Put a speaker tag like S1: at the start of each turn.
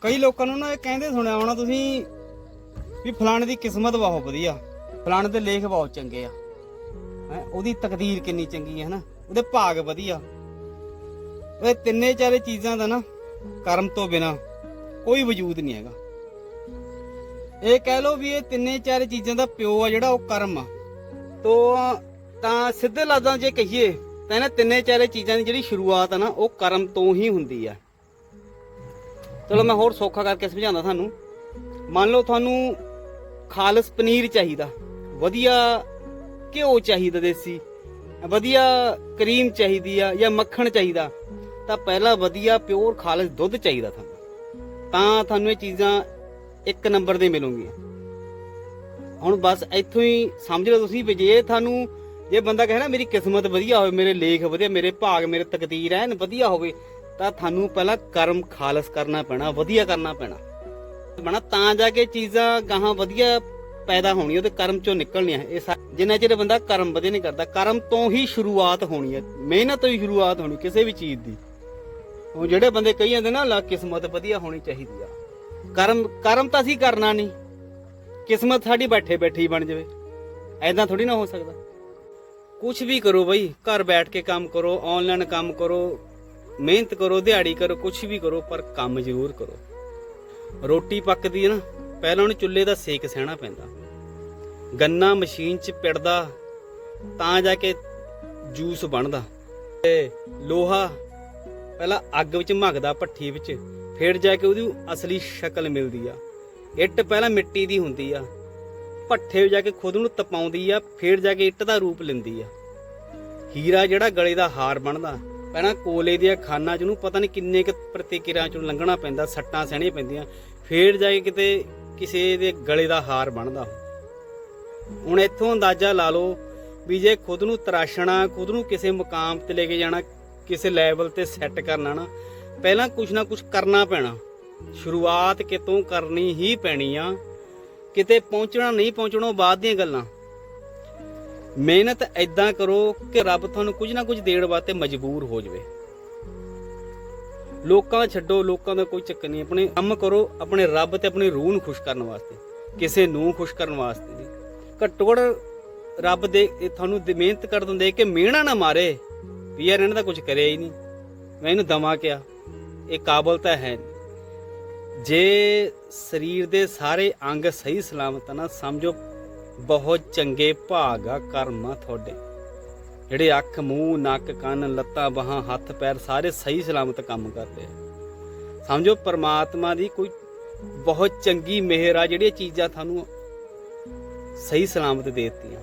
S1: ਕਈ ਲੋਕਾਂ ਨੂੰ ਨਾ ਇਹ ਕਹਿੰਦੇ ਸੁਣਿਆ ਹੋਣਾ ਤੁਸੀਂ ਵੀ ਫਲਾਣੇ ਦੀ ਕਿਸਮਤ ਬਹੁਤ ਵਧੀਆ। ਫਲਾਣੇ ਦੇ ਲੇਖ ਬਹੁਤ ਚੰਗੇ ਆ। ਹੈ, ਉਹਦੀ ਤਕਦੀਰ ਕਿੰਨੀ ਚੰਗੀ ਹੈ ਹਨਾ? ਉਹਦੇ ਭਾਗ ਵਧੀਆ। ਇਹ ਤਿੰਨੇ ਚਾਰੇ ਚੀਜ਼ਾਂ ਦਾ ਨਾ ਕਰਮ ਤੋਂ ਬਿਨਾ ਕੋਈ ਵਜੂਦ ਨਹੀਂ ਹੈਗਾ। ਇਹ ਕਹਿ ਲਓ ਵੀ ਇਹ ਤਿੰਨੇ ਚਾਰੇ ਚੀਜ਼ਾਂ ਦਾ ਪਿਓ ਆ, ਜਿਹੜਾ ਉਹ ਕਰਮ ਆ। ਤੋ ਤਾਂ ਸਿੱਧੇ ਲਾਦਾਂ ਜੇ ਕਹੀਏ, ਤਾਂ ਇਹਨਾਂ ਤਿੰਨੇ ਚਾਰੇ ਚੀਜ਼ਾਂ ਦੀ ਜਿਹੜੀ ਸ਼ੁਰੂਆਤ ਆ ਨਾ, ਉਹ ਕਰਮ ਤੋਂ ਹੀ ਹੁੰਦੀ ਆ। ਚਲੋ ਮੈਂ ਹੋਰ ਸੌਖਾ ਕਰਕੇ ਸਮਝਾਉਂਦਾ ਤੁਹਾਨੂੰ। ਮੰਨ ਲਓ ਤੁਹਾਨੂੰ ਖਾਲਸ ਪਨੀਰ ਚਾਹੀਦਾ, ਵਧੀਆ ਘਿਓ ਚਾਹੀਦਾ ਦੇਸੀ, ਵਧੀਆ ਕਰੀਮ ਚਾਹੀਦੀ ਆ ਜਾਂ ਮੱਖਣ ਚਾਹੀਦਾ, ਤਾਂ ਪਹਿਲਾਂ ਵਧੀਆ ਪਿਓਰ ਖਾਲਸ ਦੁੱਧ ਚਾਹੀਦਾ ਤੁਹਾਨੂੰ। ਤਾਂ ਤੁਹਾਨੂੰ ਇਹ ਚੀਜ਼ਾਂ ਇੱਕ ਨੰਬਰ ਦੇ ਮਿਲੂਗੀਆਂ। ਹੁਣ ਬਸ ਇੱਥੋਂ ਹੀ ਸਮਝ ਲਓ ਤੁਸੀਂ ਵੀ ਜੇ ਤੁਹਾਨੂੰ, ਜੇ ਬੰਦਾ ਕਹੇ ਨਾ, ਮੇਰੀ ਕਿਸਮਤ ਵਧੀਆ ਹੋਵੇ, ਮੇਰੇ ਲੇਖ ਵਧੀਆ, ਮੇਰੇ ਭਾਗ, ਮੇਰੇ ਤਕਦੀਰ ਐਨ ਵਧੀਆ ਹੋਵੇ ਤਾਂ ਤੁਹਾਨੂੰ ਪਹਿਲਾਂ ਕਰਮ ਖਾਲਸ ਕਰਨਾ ਪੈਣਾ, ਵਧੀਆ ਕਰਨਾ ਪੈਣਾ। ਬਣਾ ਤਾਂ ਜਾ ਕੇ ਚੀਜ਼ਾਂ ਗਾਹਾਂ ਵਧੀਆ ਪੈਦਾ ਹੋਣੀ ਉਹਦੇ ਕਰਮ ਚੋਂ ਨਿਕਲਣੀਆਂ। ਇਹ ਜਿੰਨਾ ਚਿਰ ਬੰਦਾ ਕਰਮ ਵਧੀਆ ਨਹੀਂ ਕਰਦਾ, ਕਰਮ ਤੋਂ ਹੀ ਸ਼ੁਰੂਆਤ ਹੋਣੀ ਹੈ। ਮਿਹਨਤ ਤੋਂ ਹੀ ਸ਼ੁਰੂਆਤ ਹੋਣੀ, ਕਿਸੇ ਵੀ ਚੀਜ਼ ਦੀ। ਉਹ ਜਿਹੜੇ ਬੰਦੇ ਕਹੀ ਜਾਂਦੇ ਨਾ, ਲਾ ਕਿਸਮਤ ਵਧੀਆ ਹੋਣੀ ਚਾਹੀਦੀ ਆ। ਕਰਮ ਕਰਮ ਤਾਂ ਅਸੀਂ ਕਰਨਾ ਨਹੀਂ। ਕਿਸਮਤ ਸਾਡੀ ਬੈਠੇ ਬੈਠੀ ਬਣ ਜਾਵੇ। ਐਦਾਂ ਥੋੜੀ ਨਾ ਹੋ ਸਕਦਾ। ਕੁਝ ਵੀ ਕਰੋ ਬਈ, ਘਰ ਬੈਠ ਕੇ ਕੰਮ ਕਰੋ ਆਨਲਾਈਨ ਕੰਮ ਕਰੋ ਮਿਹਨਤ ਕਰੋ, ਦਿਹਾੜੀ ਕਰੋ ਕੁਝ ਵੀ ਕਰੋ, ਪਰ ਕੰਮ ਜ਼ਰੂਰ ਕਰੋ। ਰੋਟੀ ਪੱਕਦੀ ਹੈ ਨਾ, ਪਹਿਲਾਂ ਉਹਨੂੰ ਚੁੱਲ੍ਹੇ ਦਾ ਸੇਕ ਸਹਿਣਾ ਪੈਂਦਾ। ਗੰਨਾ ਮਸ਼ੀਨ 'ਚ ਪਿੜਦਾ, ਤਾਂ ਜਾ ਕੇ ਜੂਸ ਬਣਦਾ। ਤੇ ਲੋਹਾ, ਪਹਿਲਾਂ ਅੱਗ ਵਿੱਚ ਮਗਦਾ, ਭੱਠੀ ਵਿੱਚ, ਫਿਰ ਜਾ ਕੇ ਉਹਦੀ ਅਸਲੀ ਸ਼ਕਲ ਮਿਲਦੀ ਆ। ਇੱਟ ਪਹਿਲਾਂ ਮਿੱਟੀ ਦੀ ਹੁੰਦੀ ਆ। ਭੱਠੇ ਜਾ ਕੇ ਖੁਦ ਨੂੰ ਤਪਾਉਂਦੀ ਆ, ਫਿਰ ਜਾ ਕੇ ਇੱਟ ਦਾ ਰੂਪ ਲੈਂਦੀ ਆ। ਹੀਰਾ ਜਿਹੜਾ ਗਲੇ ਦਾ ਹਾਰ ਬਣਦਾ ਪਹਿਲਾਂ ਕੋਲੇ ਦੀਆਂ ਖਾਨਾਂ ਚ ਉਹਨੂੰ ਪਤਾ ਨਹੀਂ ਕਿੰਨੇ ਕੁ ਪ੍ਰਤੀਕਿਰਿਆ ਚੋਂ ਲੰਘਣਾ ਪੈਂਦਾ, ਸੱਟਾਂ ਸਹਿਣੀਆਂ ਪੈਂਦੀਆਂ। ਫੇਰ ਜਾ ਕੇ ਕਿਤੇ ਕਿਸੇ ਦੇ ਗਲੇ ਦਾ ਹਾਰ ਬਣਦਾ ਹੁਣ ਇੱਥੋਂ ਅੰਦਾਜ਼ਾ ਲਾ ਲਓ ਵੀ ਜੇ ਖੁਦ ਨੂੰ ਤਰਾਸ਼ਣਾ, ਖੁਦ ਨੂੰ ਕਿਸੇ ਮੁਕਾਮ ਤੇ ਲੈ ਕੇ ਜਾਣਾ, ਕਿਸੇ ਲੈਵਲ ਤੇ ਸੈੱਟ ਕਰਨਾ ਨਾ, ਪਹਿਲਾਂ ਕੁਝ ਨਾ ਕੁਝ ਕਰਨਾ ਪੈਣਾ। ਸ਼ੁਰੂਆਤ ਕਿਤੋਂ ਕਰਨੀ ਹੀ ਪੈਣੀ ਆ। ਕਿਤੇ ਪਹੁੰਚਣਾ, ਨਹੀਂ ਪਹੁੰਚਣਾ ਬਾਅਦ ਦੀਆਂ ਗੱਲਾਂ। ਮਿਹਨਤ ਐਦਾਂ ਕਰੋ ਕਿ ਰੱਬ ਤੁਹਾਨੂੰ ਕੁਝ ਨਾ ਕੁਝ ਦੇਣ ਵਾਸਤੇ ਮਜਬੂਰ ਹੋ ਜਾਵੇ। ਲੋਕਾਂ ਛੱਡੋ, ਲੋਕਾਂ ਦਾ ਕੋਈ ਚੱਕਰ ਨਹੀਂ। ਆਪਣੇ ਕੰਮ ਕਰੋ, ਆਪਣੇ ਰੱਬ ਤੇ ਆਪਣੀ ਰੂਹ ਨੂੰ ਖੁਸ਼ ਕਰਨ ਵਾਸਤੇ, ਕਿਸੇ ਨੂੰ ਖੁਸ਼ ਕਰਨ ਵਾਸਤੇ ਨਹੀਂ। ਘੱਟੋ ਘੱਟ ਰੱਬ ਦੇ ਤੁਹਾਨੂੰ ਮਿਹਨਤ ਕਰ ਦਿੰਦੇ ਕਿ ਮਿਹਣਾ ਨਾ ਮਾਰੇ, ਵੀ ਯਾਰ ਇਹਨਾਂ ਦਾ ਕੁਝ ਕਰਿਆ ਹੀ ਨਹੀਂ। ਮੈਂ ਇਹਨੂੰ ਦਵਾ ਕਿਆ? ਇਹ ਕਾਬਲ ਤਾਂ ਹੈ ਜੇ ਸਰੀਰ ਦੇ ਸਾਰੇ ਅੰਗ ਸਹੀ ਸਲਾਮਤ ਨਾ, ਸਮਝੋ ਬਹੁਤ ਚੰਗੇ ਭਾਗ ਆ ਕਰਮ ਆ ਤੁਹਾਡੇ। ਜਿਹੜੇ ਅੱਖ, ਮੂੰਹ, ਨੱਕ, ਕੰਨ, ਲੱਤਾਂ, ਬਾਹਾਂ, ਹੱਥ, ਪੈਰ ਸਾਰੇ ਸਹੀ ਸਲਾਮਤ ਕੰਮ ਕਰਦੇ ਆ। ਸਮਝੋ, ਪਰਮਾਤਮਾ ਦੀ ਕੋਈ ਬਹੁਤ ਚੰਗੀ ਮਿਹਰ ਆ ਜਿਹੜੀਆਂ ਚੀਜ਼ਾਂ ਤੁਹਾਨੂੰ ਸਹੀ ਸਲਾਮਤ ਦੇ ਦਿੱਤੀਆਂ।